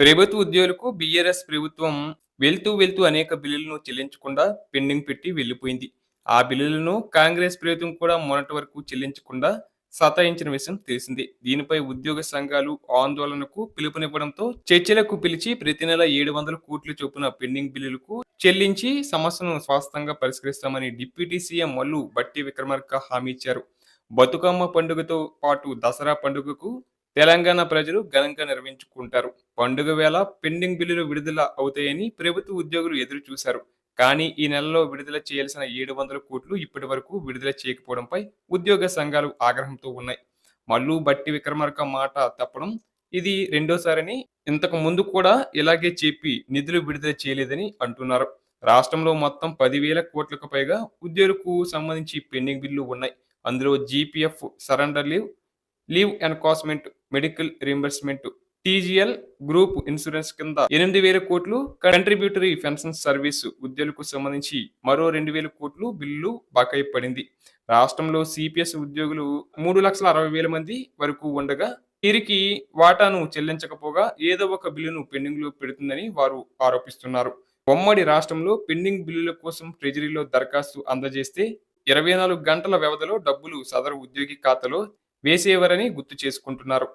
ప్రభుత్వ ఉద్యోగులకు బీఆర్ఎస్ ప్రభుత్వం వెళ్తూ వెళ్తూ అనేక బిల్లులను చెల్లించకుండా పెండింగ్ పెట్టి వెళ్ళిపోయింది. ఆ బిల్లులను కాంగ్రెస్ ప్రభుత్వం కూడా మొన్నటి వరకు చెల్లించకుండా సతాయించిన విషయం తెలిసింది. దీనిపై ఉద్యోగ సంఘాలు ఆందోళనకు పిలుపునివ్వడంతో చర్చలకు పిలిచి ప్రతి నెల ఏడు వందల కోట్ల చొప్పున పెండింగ్ బిల్లులకు చెల్లించి సమస్యను స్వాస్థంగా పరిష్కరిస్తామని డిప్యూటీ సీఎం మల్లు బట్టి విక్రమార్క హామీ ఇచ్చారు. బతుకమ్మ పండుగతో పాటు దసరా పండుగకు తెలంగాణ ప్రజలు ఘనంగా నిర్వహించుకుంటారు. పండుగ వేళ పెండింగ్ బిల్లులు విడుదల అవుతాయని ప్రభుత్వ ఉద్యోగులు ఎదురు చూశారు. కానీ ఈ నెలలో విడుదల చేయాల్సిన ఏడు వందల కోట్లు ఇప్పటి వరకు విడుదల చేయకపోవడంపై ఉద్యోగ సంఘాలు ఆగ్రహంతో ఉన్నాయి. మల్లు బట్టి విక్రమార్క మాట తప్పడం ఇది రెండోసారని ఇంతకు ముందు కూడా ఇలాగే చెప్పి నిధులు విడుదల చేయలేదని అంటున్నారు. రాష్ట్రంలో మొత్తం పదివేల కోట్లకు పైగా ఉద్యోగులకు సంబంధించి పెండింగ్ బిల్లు ఉన్నాయి. అందులో GPF surrender leave leave encashment medical reimbursement TGL group insurance కింద ఎనిమిది వేల కోట్లు కంట్రిబ్యూటరీ పెన్షన్ సర్వీస్ ఉద్యోగులకు సంబంధించి మరో రెండు వేల కోట్లు బిల్లు బకాయి పడింది. రాష్ట్రంలో సిపిఎస్ ఉద్యోగులు మూడు లక్షల అరవై వేల మంది వరకు ఉండగా వీరికి వాటాను చెల్లించకపోగా ఏదో ఒక బిల్లును పెండింగ్లో పెడుతుందని వారు ఆరోపిస్తున్నారు. ఉమ్మడి రాష్ట్రంలో పెండింగ్ బిల్లుల కోసం ట్రెజరీలో దరఖాస్తు అందజేస్తే ఇరవై నాలుగు గంటల వ్యవధిలో డబ్బులు సదరు ఉద్యోగి ఖాతాలో వేసేవారని గుర్తు చేసుకుంటున్నారు.